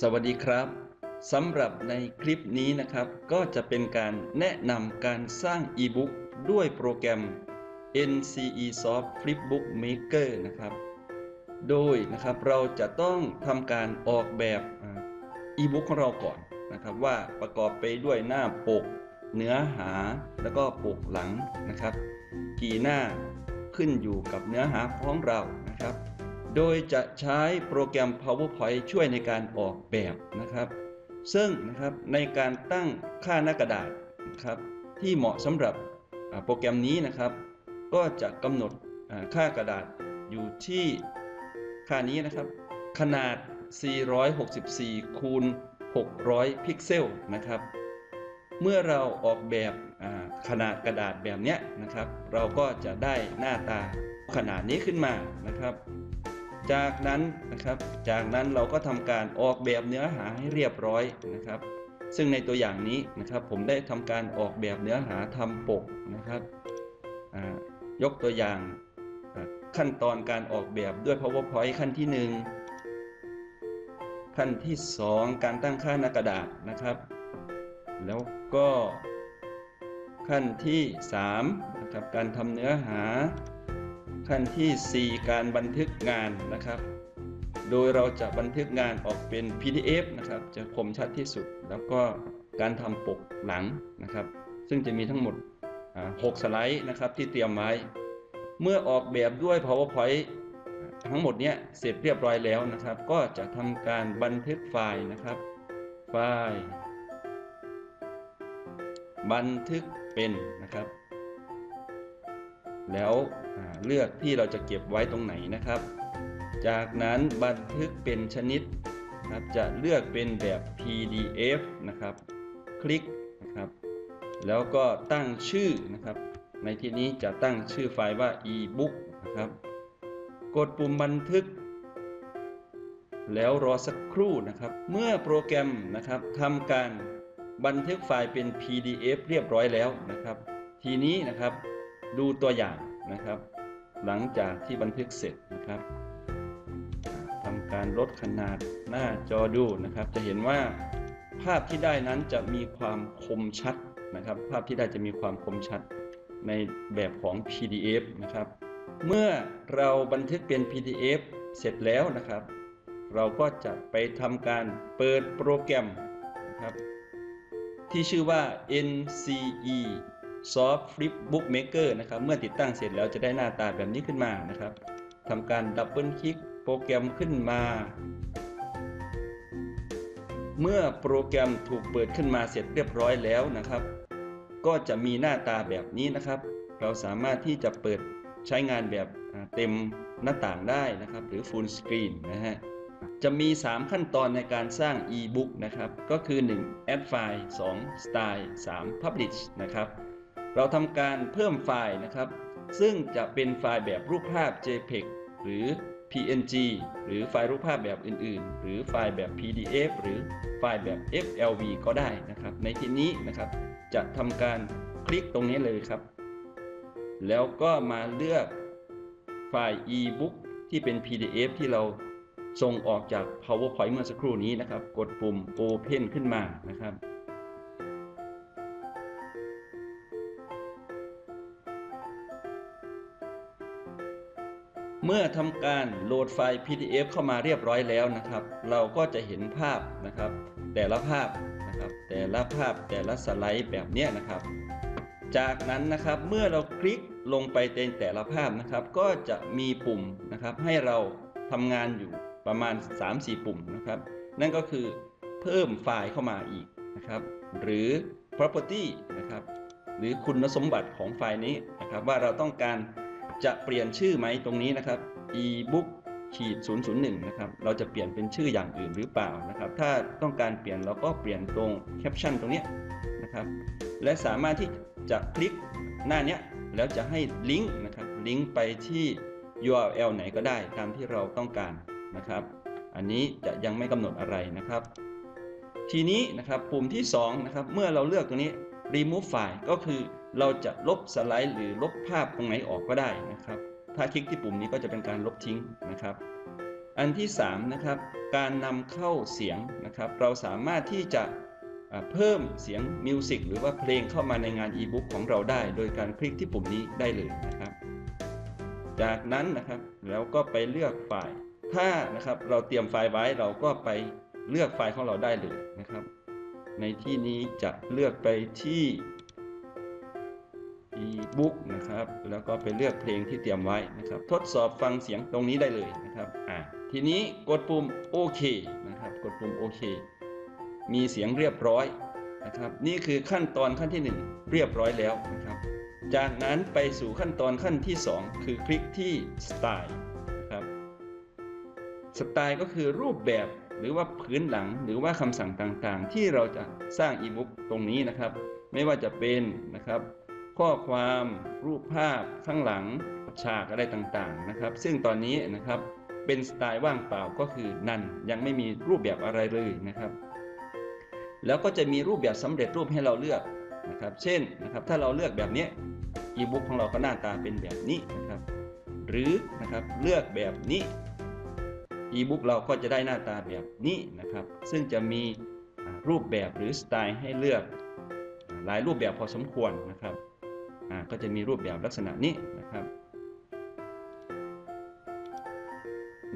สวัสดีครับสำหรับในคลิปนี้นะครับ ก็จะเป็นการแนะนำการสร้างอีบุ๊กด้วยโปรแกรม NCE Soft Flipbook Maker นะครับ โดยนะครับเราจะต้องทำการออกแบบอีบุ๊กของเราก่อนนะครับว่าประกอบไปด้วยหน้าปก เนื้อหาแล้วก็ปกหลังนะครับ กี่หน้าขึ้นอยู่กับเนื้อหาของเรานะครับ โดยจะใช้โปรแกรม PowerPoint ช่วยในการออกแบบนะครับ ซึ่งนะครับในการตั้งค่าหน้ากระดาษนะครับที่เหมาะสำหรับโปรแกรมนี้นะครับ ก็จะกำหนดค่ากระดาษอยู่ที่ค่านี้นะครับ ขนาด 464 คูณ 600 พิกเซลนะครับ เมื่อเราออกแบบขนาดกระดาษแบบนี้นะครับ เราก็จะได้หน้าตาขนาดนี้ขึ้นมานะครับ จากนั้นนะครับ จากนั้นเราก็ทำการออกแบบเนื้อหาให้เรียบร้อยนะครับ ซึ่งในตัวอย่างนี้นะครับ ผมได้ทำการออกแบบเนื้อหาทำปกนะครับ ยกตัวอย่างขั้นตอนการออกแบบด้วย PowerPoint ขั้นที่ 1 ขั้นที่ 2 การตั้งค่าหน้ากระดาษนะครับ แล้วก็ขั้นที่3นะครับการทำเนื้อหา ขั้นที่ 4 การบันทึกงานนะครับ โดยเราจะบันทึกงานออกเป็น PDF นะครับ จะคมชัดที่สุด แล้วก็การทำปกหลังนะครับ ซึ่งจะมีทั้งหมด 6 สไลด์นะครับที่เตรียมไว้ เมื่อออกแบบด้วย PowerPoint ทั้งหมดเนี้ยเสร็จเรียบร้อยแล้วนะครับ ก็จะทำการบันทึกไฟล์นะครับ ไฟล์ บันทึกเป็นนะครับ แล้ว เลือกที่เราจะเก็บไว้ตรงไหนนะครับ จากนั้นบันทึกเป็นชนิดนะครับจะเลือกเป็นแบบ PDF นะครับ คลิกนะครับ แล้วก็ตั้งชื่อนะครับ ในที่นี้จะตั้งชื่อไฟล์ว่า ebook นะครับ กดปุ่มบันทึก แล้วรอสักครู่นะครับ เมื่อโปรแกรมนะครับทำการบันทึกไฟล์เป็น PDF เรียบร้อยแล้วนะครับ ทีนี้นะครับดูตัวอย่างนะครับ หลังจากที่บันทึกเสร็จนะครับทำการลดขนาดหน้าจอดูนะครับ จะเห็นว่าภาพที่ได้นั้นจะมีความคมชัดนะครับ ภาพที่ได้จะมีความคมชัดในแบบของ PDF นะครับ เมื่อเราบันทึกเป็น PDF เสร็จแล้วนะครับ เราก็จะไปทำการเปิดโปรแกรมนะครับที่ชื่อว่า NCE Soft Flipbook Maker นะครับ เมื่อติดตั้งเสร็จแล้วจะได้หน้าตาแบบนี้ขึ้นมานะครับทำการดับเบิลคลิกโปรแกรมขึ้นมา เมื่อโปรแกรมถูกเปิดขึ้นมาเสร็จเรียบร้อยแล้วนะครับ ก็จะมีหน้าตาแบบนี้นะครับ เราสามารถที่จะเปิดใช้งานแบบเต็มหน้าต่างได้นะครับ หรือ Full Screen นะฮะจะมี 3 ขั้นตอนในการสร้าง e-book นะครับ ก็คือ 1. add file 2. style 3. publish นะครับ เราทำการเพิ่มไฟล์นะครับ ซึ่งจะเป็นไฟล์แบบรูปภาพ JPEG หรือ PNG หรือไฟล์รูปภาพแบบอื่นๆ หรือไฟล์แบบ PDF หรือไฟล์แบบ FLV ก็ได้นะครับ ในที่นี้นะครับ จะทำการคลิกตรงนี้เลยครับ แล้วก็มาเลือกไฟล์ e-book ที่เป็น PDF ที่เราส่งออกจาก PowerPoint เมื่อสักครู่นี้นะครับ กดปุ่ม Open ขึ้นมานะครับ เมื่อทำการโหลดไฟล์ PDF เข้ามาเรียบร้อยแล้วนะครับ เราก็จะเห็นภาพนะครับ แต่ละภาพนะครับ แต่ละภาพแต่ละสไลด์แบบนี้นะครับ จากนั้นนะครับเมื่อเราคลิกลงไปในแต่ละภาพนะครับ ก็จะมีปุ่มนะครับให้เราทำงานอยู่ประมาณ 3-4 ปุ่มนะครับ นั่นก็คือเพิ่มไฟล์เข้ามาอีกนะครับ หรือ property นะครับ หรือคุณสมบัติของไฟล์นี้นะครับ ว่าเราต้องการ จะเปลี่ยนชื่อไหมตรงนี้นะครับ ebook ขีด001นะครับ เราจะเปลี่ยนเป็นชื่ออย่างอื่นหรือเปล่านะครับ ถ้าต้องการเปลี่ยนเราก็เปลี่ยนตรงแคปชั่นตรงนี้นะครับ และสามารถที่จะคลิกหน้านี้แล้วจะให้ลิงก์นะครับ ลิงก์ไปที่ URL ไหนก็ได้ตามที่เราต้องการนะครับ อันนี้จะยังไม่กำหนดอะไรนะครับ ทีนี้นะครับปุ่มที่2นะครับ เมื่อเราเลือกตรงนี้ remove file ก็คือ เราจะลบสไลด์หรือลบภาพตรงไหนออกก็ได้นะครับ ถ้าคลิกที่ปุ่มนี้ก็จะเป็นการลบทิ้งนะครับ อันที่3นะครับ การนำเข้าเสียงนะครับ เราสามารถที่จะเพิ่มเสียงมิวสิกหรือว่าเพลงเข้ามาในงานอีบุ๊กของเราได้ โดยการคลิกที่ปุ่มนี้ได้เลยนะครับ จากนั้นนะครับแล้วก็ไปเลือกไฟล์ ถ้านะครับเราเตรียมไฟล์ไว้เราก็ไปเลือกไฟล์ของเราได้เลยนะครับ ในที่นี้จะเลือกไปที่ e-book นะครับ แล้วก็ไปเลือกเพลงที่เตรียมไว้นะครับ ทดสอบฟังเสียงตรงนี้ได้เลยนะครับอ่าทีนี้กดปุ่มโอเคนะครับ กดปุ่มโอเคมีเสียงเรียบร้อยนะครับ นี่คือขั้นตอนขั้นที่ 1 เรียบร้อยแล้วนะครับ จากนั้นไปสู่ขั้นตอนขั้นที่ 2 คือคลิกที่สไตล์นะครับสไตล์ก็คือรูปแบบหรือว่าพื้นหลังหรือว่าคำสั่งต่างๆ ที่เราจะสร้างอีบุ๊กตรงนี้นะครับ ไม่ว่าจะเป็นนะครับ ข้อความรูปภาพข้างหลังฉากอะไรต่างๆนะครับ ซึ่งตอนนี้นะครับเป็นสไตล์ว่างเปล่าก็คือนันยังไม่มีรูปแบบอะไรเลยนะครับ แล้วก็จะมีรูปแบบสำเร็จรูปให้เราเลือกนะครับ เช่นนะครับถ้าเราเลือกแบบนี้อีบุ๊กของเราก็หน้าตาเป็นแบบนี้นะครับ หรือนะครับเลือกแบบนี้อีบุ๊กเราก็จะได้หน้าตาแบบนี้นะครับ ซึ่งจะมีรูปแบบหรือสไตล์ให้เลือกหลายรูปแบบพอสมควรนะครับ ก็จะมีรูปแบบลักษณะนี้นะครับ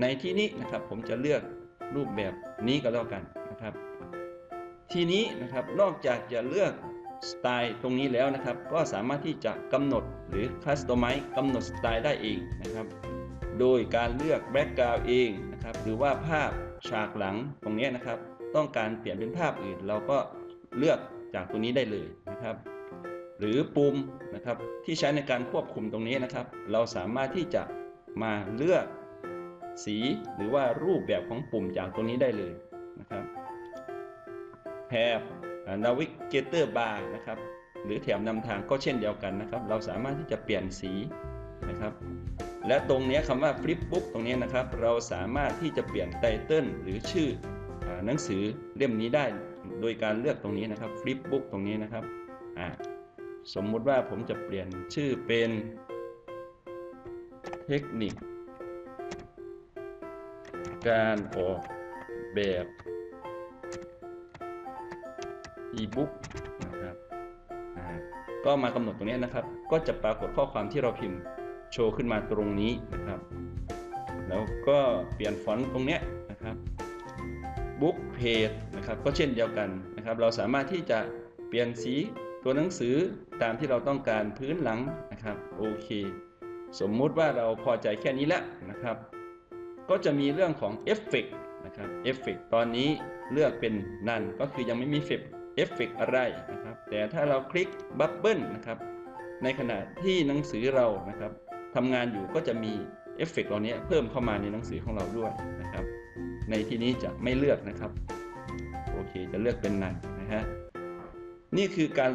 ในที่นี้นะครับผมจะเลือกรูปแบบนี้ก็แล้วกันนะครับ ทีนี้นะครับนอกจากจะเลือกสไตล์ตรงนี้แล้วนะครับ ก็สามารถที่จะกำหนดหรือ Customize กำหนดสไตล์ได้เองนะครับ โดยการเลือก Background เองนะครับ หรือว่าภาพฉากหลังตรงนี้นะครับ ต้องการเปลี่ยนเป็นภาพอื่น เราก็เลือกจากตรงนี้ได้เลยนะครับ หรือปุ่มนะครับที่ใช้ในการควบคุมตรงนี้นะครับ เราสามารถที่จะมาเลือกสีหรือว่ารูปแบบของปุ่มจากตรงนี้ได้เลยนะครับแถบ Navigator Bar นะครับหรือแถบนำทางก็เช่นเดียวกันนะครับ เราสามารถที่จะเปลี่ยนสีนะครับ และตรงนี้คำว่า Flipbook ตรงนี้นะครับ เราสามารถที่จะเปลี่ยนไตเติลหรือชื่อหนังสือเล่มนี้ได้ โดยการเลือกตรงนี้นะครับ Flipbook ตรงนี้นะครับอ่า สมมุติว่าผมจะเปลี่ยนชื่อเป็นเทคนิค การออกแบบอีบุ๊กนะครับก็มากำหนดตรงนี้นะครับ ก็จะปรากฏข้อความที่เราพิมพ์โชว์ขึ้นมาตรงนี้นะครับ แล้วก็เปลี่ยนฟอนต์ตรงนี้นะครับบุ๊กเพจนะครับก็เช่นเดียวกันนะครับ เราสามารถที่จะเปลี่ยนสี ตัวหนังสือตามที่เราต้องการพื้นหลังนะครับโอเคสมมุติว่าเราพอใจแค่นี้แล้วนะครับ ก็จะมีเรื่องของเอฟเฟกนะครับเอฟเฟกตอนนี้เลือกเป็นนันก็คือยังไม่มีเฟกเอฟเฟกอะไรนะครับ แต่ถ้าเราคลิกบับเบิลนะครับในขณะที่หนังสือเรานะครับทำงานอยู่ก็จะมีเอฟเฟกต์เหล่านี้เพิ่มเข้ามาในหนังสือของเราด้วยนะครับ ในที่นี้จะไม่เลือกนะครับ โอเคจะเลือกเป็นนันนะฮะ นี่คือการ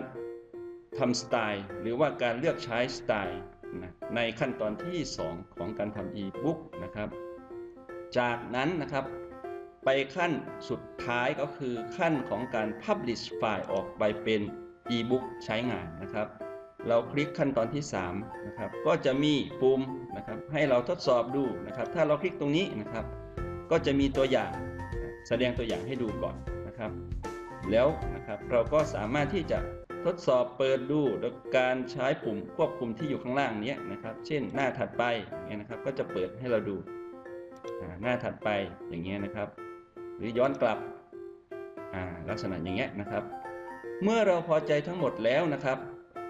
ทำสไตล์หรือว่าการเลือกใช้สไตล์นะในขั้นตอนที่ 2 ของการทำอีบุ๊กนะครับ จากนั้นนะครับไปขั้นสุดท้ายก็คือขั้นของการ Publish ไฟล์ออกไปเป็น e-book ใช้งานนะครับ เราคลิกขั้นตอนที่ 3 นะครับ ก็จะมีปุ่มนะครับให้เราทดสอบดูนะครับ ถ้าเราคลิกตรงนี้นะครับ ก็จะมีตัวอย่างแสดงตัวอย่างให้ดูก่อนนะครับ แล้วนะครับเราก็สามารถที่จะทดสอบเปิดดูโดยการใช้ปุ่มควบคุมที่อยู่ข้างล่างนี้นะครับ เช่นหน้าถัดไปอย่างเงี้ยนะครับ ก็จะเปิดให้เราดูหน้าถัดไปอย่างเงี้ยนะครับ หรือย้อนกลับลักษณะอย่างเงี้ยนะครับ เมื่อเราพอใจทั้งหมดแล้วนะครับ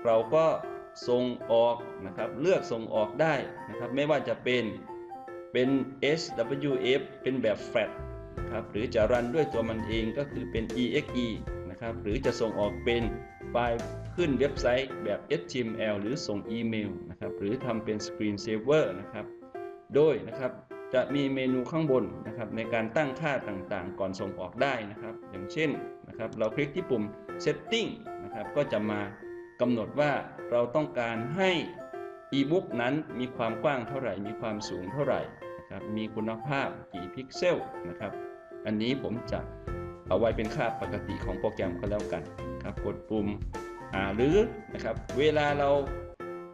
เราก็ส่งออกนะครับ เลือกส่งออกได้นะครับ ไม่ว่าจะเป็นเป็น SWF เป็นแบบ FAT นะ ครับหรือจะรันด้วยตัวมันเองก็คือเป็น EXE นะครับหรือจะส่งออกเป็นไฟล์ขึ้นเว็บไซต์แบบ HTML หรือส่งอีเมลนะครับหรือทำเป็น Screen Saver นะครับโดยนะครับจะมีเมนูข้างบนนะครับในการตั้งค่าต่างๆ ก่อนส่งออกได้นะครับ อย่างเช่นนะครับเราคลิกที่ปุ่ม Setting นะครับก็จะมากำหนดว่าเราต้องการให้อีบุ๊กนั้นมีความกว้างเท่าไหร่ มีความสูงเท่าไหร่ นะครับมีคุณภาพกี่พิกเซลนะครับ อันนี้ผมจะเอาไว้เป็นค่าปกติของโปรแกรมก็แล้วกันครับกดปุ่มหรือนะครับเวลาเรา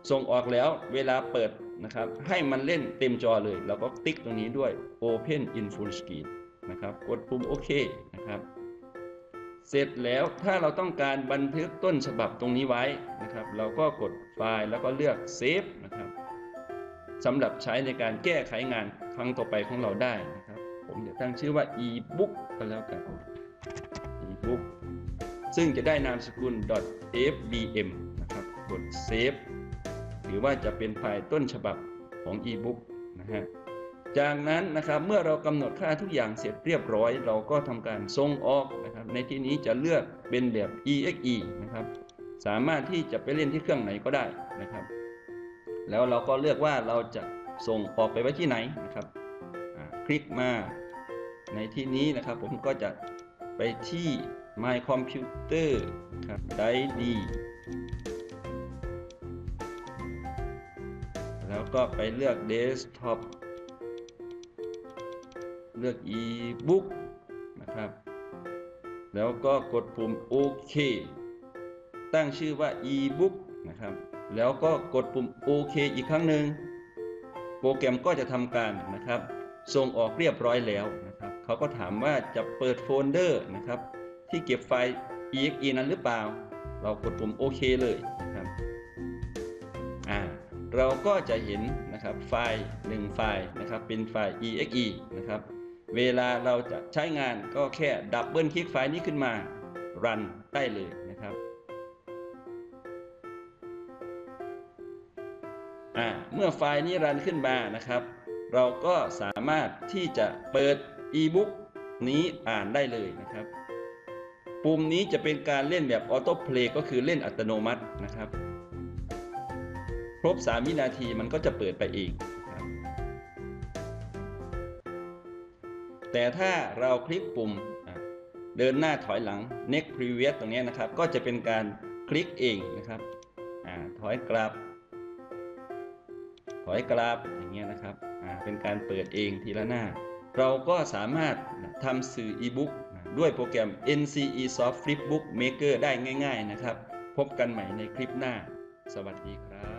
ส่งออกแล้วเวลาเปิดนะครับให้มันเล่นเต็มจอเลย เราก็ติ๊กตรงนี้ด้วย Open in Full Screen นะครับกดปุ่มโอเคนะครับเสร็จแล้วถ้าเราต้องการบันทึกต้นฉบับตรงนี้ไว้นะครับ เราก็กดไฟล์แล้วก็เลือก Save นะครับ สำหรับใช้ในการแก้ไขงานครั้งต่อไปของเราได้นะครับ ผมจะตั้งชื่อว่า ebook ก็แล้วกัน ebook ซึ่งจะได้นามสกุล .fbm นะครับ กด Save หรือว่าจะเป็นไฟล์ต้นฉบับของ ebook นะฮะ จากนั้นนะครับเมื่อเรากำหนดค่าทุกอย่างเสร็จเรียบร้อย เราก็ทำการส่งออกนะครับ ในที่นี้จะเลือกเป็นแบบ exe นะครับ สามารถที่จะไปเล่นที่เครื่องไหนก็ได้นะครับ แล้วเราก็เลือกว่าเราจะส่งออกไปไว้ที่ไหนนะครับคลิกมาในที่นี้นะครับ ผมก็จะไปที่ my computer ครับได้ดีแล้วก็ไปเลือก desktop เลือก e-book นะครับ แล้วก็กดปุ่มโอเค ตั้งชื่อว่า e-book นะครับ แล้วก็กดปุ่มโอเคอีกครั้งหนึ่งโปรแกรมก็จะทำการนะครับส่งออกเรียบร้อยแล้วนะครับเขาก็ถามว่าจะเปิดโฟลเดอร์นะครับที่เก็บไฟล์ exe นั้นหรือเปล่า เรากดปุ่มโอเคเลยนะครับอ่าเราก็จะเห็นนะครับไฟล์1ไฟล์นะครับเป็นไฟล์ exe นะครับเวลาเราจะใช้งานก็แค่ดับเบิลคลิกไฟล์นี้ขึ้นมารันได้เลย เมื่อไฟล์นี้รันขึ้นมานะครับ เราก็สามารถที่จะเปิด e-book นี้อ่านได้เลยนะครับ ปุ่มนี้จะเป็นการเล่นแบบออโต้เพลย์ก็คือเล่นอัตโนมัตินะครับ ครบ 3 วินาทีมันก็จะเปิดไปเองแต่ถ้าเราคลิกปุ่มเดินหน้าถอยหลัง next previous ตรงนี้นะครับ ก็จะเป็นการคลิกเองนะครับอถอยกลับ อยกลับอย่างเงี้ยนะครับเป็นการเปิดเองทีละหน้า เราก็สามารถทำสื่ออีบุ๊กด้วยโปรแกรม NCE Soft Flipbook Maker ได้ง่าย ๆ นะครับ พบกันใหม่ในคลิปหน้า สวัสดีครับ